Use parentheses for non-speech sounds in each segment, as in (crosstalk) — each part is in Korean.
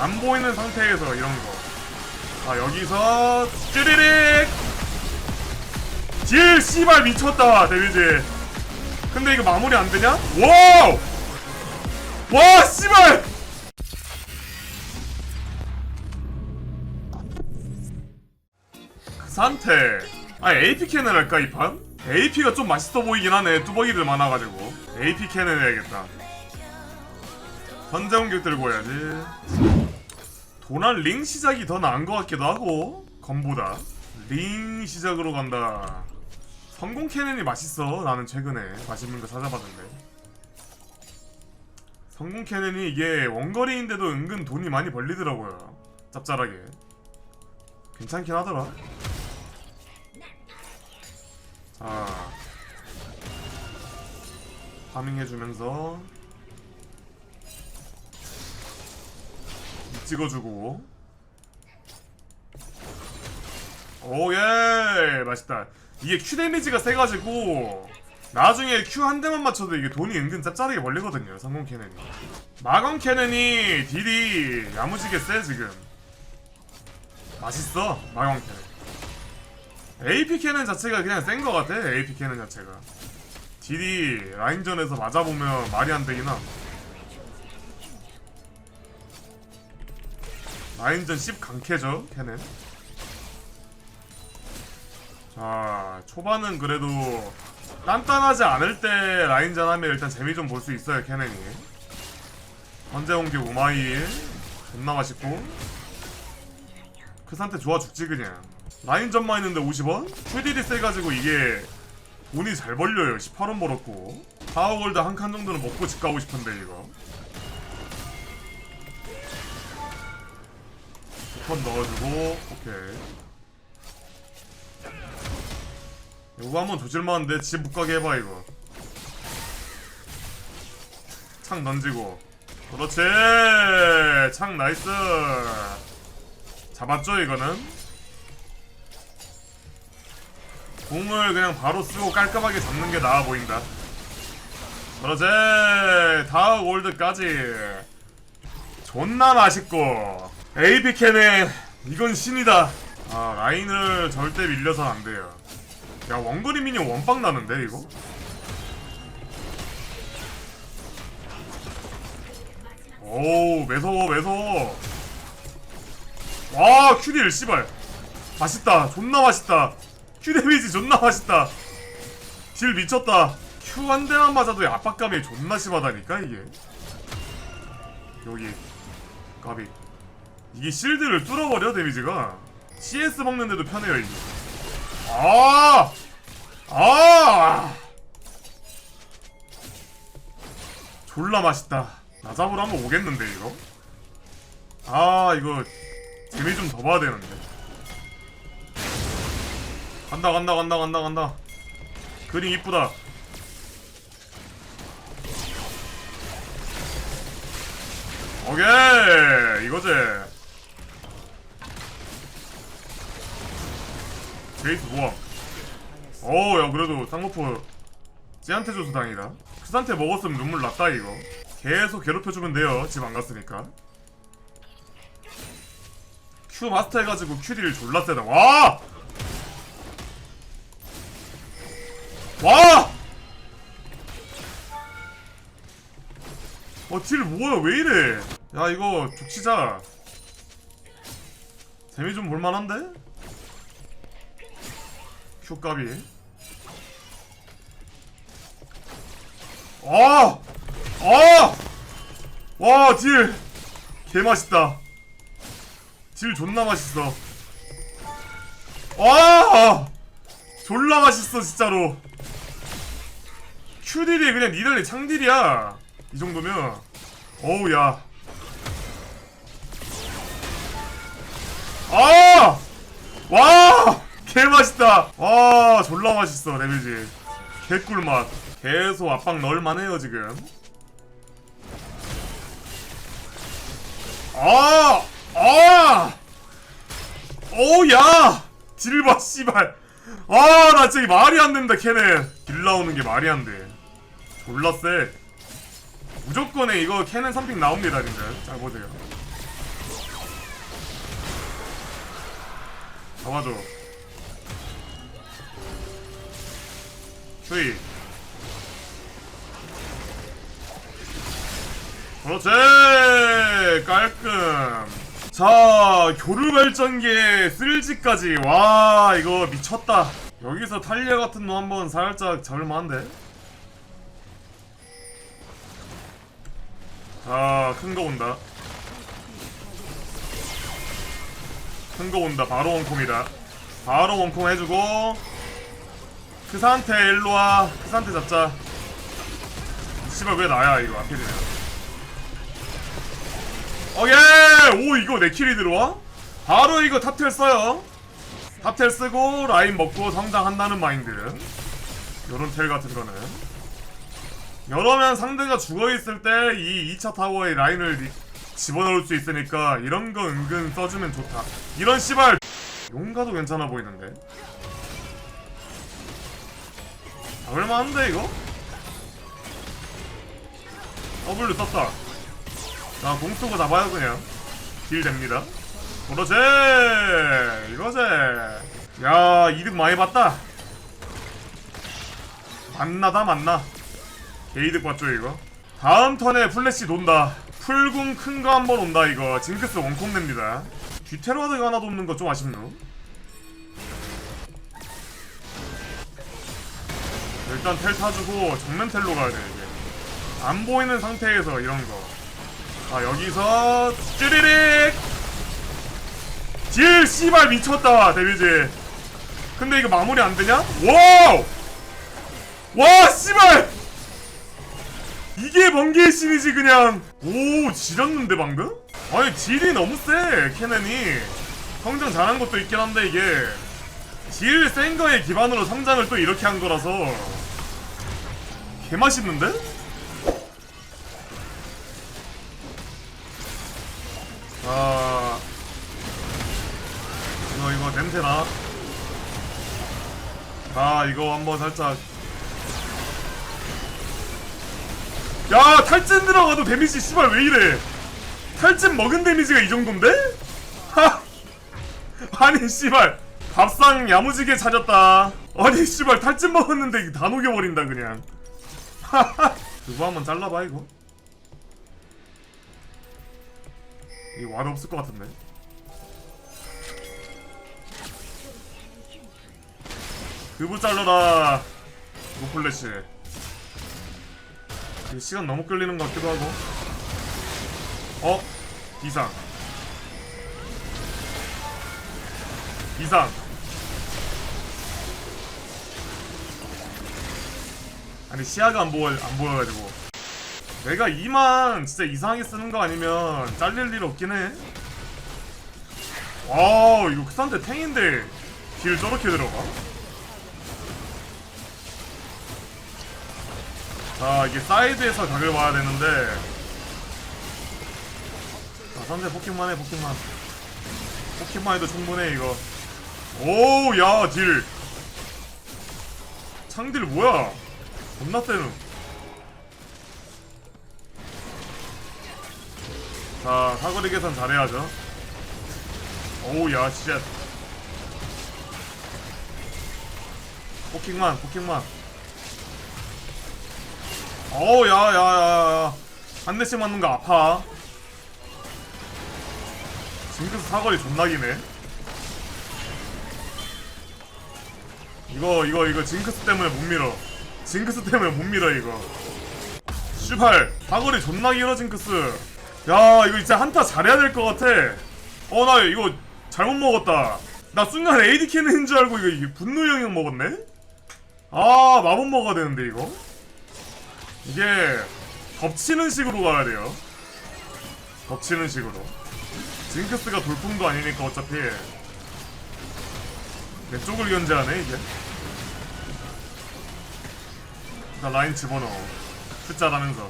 안 보이는 상태에서 이런 거. 자 여기서 쭈리릭 질 씨발 미쳤다 데미지. 근데 이거 마무리 안 되냐? 와우! 와 씨발! 그 상태. 아 AP 캔을 할까 이 판? AP가 좀 맛있어 보이긴 하네. 뚜벅이들 많아가지고. AP 캔을 해야겠다. 현재 공격 들고 해야지. 도난 링 시작이 더 나은 것 같기도 하고 검보다 링 시작으로 간다. 성공 캐넨이 맛있어. 나는 최근에 맛있는 거 찾아봤는데. 성공 캐넨이 이게 원거리인데도 은근 돈이 많이 벌리더라고요. 짭짤하게. 괜찮긴 하더라. 자. 파밍해주면서 찍어주고. 오예! 맛있다. 이게 Q 데미지가 세가지고 나중에 Q 한 대만 맞춰도 이게 돈이 은근 짭짤하게 벌리거든요 성공 캐넨이. 마검 캐넨이 딜이 야무지게 세 지금. 맛있어 마검 캐넨. AP 캐넨 자체가 그냥 센 거 같아 AP 캐넨 자체가. 딜이 라인전에서 맞아보면 말이 안 되긴 함 라인전 10 강캐죠 캐넨. 자 초반은 그래도 단단하지 않을 때 라인전 하면 일단 재미 좀 볼 수 있어요 캐넨이. 현재 공격 우마일. 존나 맛있고. 그 상태 좋아 죽지 그냥. 라인전만 했는데 50원? 큐딜이 세가지고 이게 돈이 잘 벌려요. 18원 벌었고. 파워골드 한 칸 정도는 먹고 집 가고 싶은데 이거 번 넣어주고 오케이. 이거 한번 조질만한데 집 못 가게 해봐 이거. 창 던지고. 그렇지! 창 나이스! 잡았죠 이거는? 공을 그냥 바로 쓰고 깔끔하게 잡는 게 나아 보인다. 그렇지! 다음 골드까지. 존나 맛있고 캔은 이건 신이다. 아 라인을 절대 밀려선 안 돼요. 야 미니 원빵 나는데 이거? 오우 매서워 매서워. 와 큐딜 씨발 맛있다 존나 맛있다. 큐 데미지 존나 맛있다. 딜 미쳤다. 큐 한 대만 맞아도 압박감이 존나 심하다니까 이게. 여기 까비. 이게 실드를 뚫어버려 데미지가? CS 먹는데도 편해요 이게 아! 아! 졸라 맛있다. 나 잡으러 한번 오겠는데 이거? 아 이거 재미 좀 더 봐야 되는데. 간다 간다 간다 간다 간다. 그림 이쁘다. 오케이! 이거지 제이스 모함 어야 그래도 쌍꺼풀 쟤한테 줘서 다행이다 크산테 먹었으면 눈물 났다 이거 계속 괴롭혀주면 돼요 집 안 갔으니까 Q 마스터 해가지고 큐딜 졸라 세다 와! 와! 어, 딜 뭐야, 왜 이래? 야, 이거 죽치자. 재미 좀 볼만한데? 큐값이. 아! 아! 와, 딜! 개맛있다. 딜 존나 맛있어. 와! 졸라 맛있어, 진짜로. 큐딜이 그냥 니달리 창딜이야. 이 정도면 어우 야 아! 와! 개 맛있다! 와, 졸라 맛있어, 데미지. 개꿀 맛. 계속 압박 넣을만 해요, 지금. 아! 아! 오, 야! 딜봐, 씨발. 아, 나 저기 말이 안 된다, 캐넨. 딜 나오는 게 말이 안 돼. 졸라 세. 무조건에 이거 캐넨 3픽 나옵니다, 님들. 잘 보세요. 잡아줘 수위 그렇지! 깔끔. 자 교류 발전기에 쓸지까지. 와 이거 미쳤다. 여기서 탈리아 같은 놈 한번 살짝 잡을만한데? 자큰 거 온다. 큰 거 온다. 바로 원콤이다. 바로 원콤 해주고 그 상태 일로와. 그 상태 잡자. 씨발 왜 나야? 이거 되네 오케이! 오 이거 내 킬이 들어와? 바로 이거 탑텔 써요. 탑텔 쓰고 라인 먹고 성장한다는 마인드. 요런 텔 같은 거는. 이러면 상대가 죽어있을 때 이 2차 타워에 라인을 리- 집어넣을 수 있으니까 이런 거 은근 써주면 좋다. 이런 씨발 용가도 괜찮아 보이는데 잡을만한데 이거? W 떴다 자, 공 쓰고 잡아요, 그냥. 딜 됩니다. 그러지! 이거지! 야, 이득 많이 봤다. 만나다, 만나. 개이득 봤죠, 이거? 다음 턴에 플래시 돈다. 풀궁 큰 거 한번 온다, 이거. 징크스 원콤 냅니다. 뒤테러드가 하나도 없는 거 좀 아쉽노? 일단 텔 타주고 정면 텔로 가야 돼, 이게. 안 보이는 상태에서 이런 거. 자 여기서 쭈리릭 딜 씨발 미쳤다 데뷔지 근데 이거 마무리 안 되냐? 와우 와 씨발 이게 번개의 신이지 그냥 오 지렸는데 방금? 아니 딜이 너무 세 캐넨이 성장 잘한 것도 있긴 한데 이게 딜 센 거에 기반으로 성장을 또 이렇게 한 거라서 개맛있는데? 아. 이거 이거 냄새나? 아 이거 한번 살짝. 야 탈진 들어가도 데미지 씨발 왜 이래? 탈진 먹은 데미지가 이 정도인데? 하! 아니 씨발 밥상 야무지게 차렸다. 아니 씨발 탈진 먹었는데 다 녹여버린다 그냥 (laughs) 그거 한번 잘라봐 이거 이거 와드 없을 것 같은데. 그부 잘라라. 노플래시. 시간 너무 끌리는 것 같기도 하고. 어? 이상. 이상. 아니 시야가 안 보여 안 보여가지고. 내가 이만 진짜 이상하게 쓰는 거 아니면 잘릴 일 없긴 해. 와 이거 크산데 탱인데 딜 저렇게 들어가? 자 이게 사이드에서 각을 봐야 되는데 자 상대 포킹만 해 포킹만 포킹만 해도 충분해 이거 오우 야딜 창딜 뭐야 겁나 세는 자 사거리 계산 잘해야죠. 오우 야 진짜. 포킹만 포킹만. 어우 야야야야. 한 대씩 맞는 거 아파. 징크스 사거리 존나 기네. 이거 이거 이거 징크스 때문에 못 밀어 징크스 때문에 못 밀어 이거. 슈발 사거리 존나 길어 징크스. 야 이거 진짜 한타 잘해야 될 것 같아. 어 나 이거 잘못 먹었다. 나 순간 AD 캐는인 줄 알고 이거, 분노 영역 먹었네? 아 마법 먹어야 되는데 이거? 이게 덮치는 식으로 가야 돼요. 덮치는 식으로. 징크스가 돌풍도 아니니까 어차피. 내 쪽을 견제하네 이게 일단 라인 집어넣어 숫자라면서.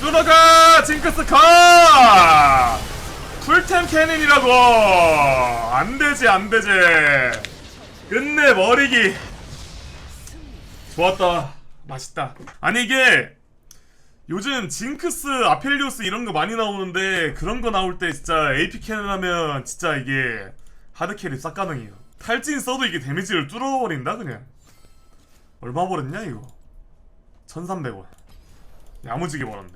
뚫어가 징크스 가 풀템 캐닌이라고! 안되지 안되지. 끝내 버리기. 좋았다. 맛있다. 아니 이게 요즘 징크스, 아펠리오스 이런 거 많이 나오는데 그런 거 나올 때 진짜 AP 캐논 하면 진짜 이게 하드 캐리 싹 가능해요. 탈진 써도 이게 데미지를 뚫어버린다 그냥. 얼마 벌었냐 이거? 1300원. 야무지게 벌었네.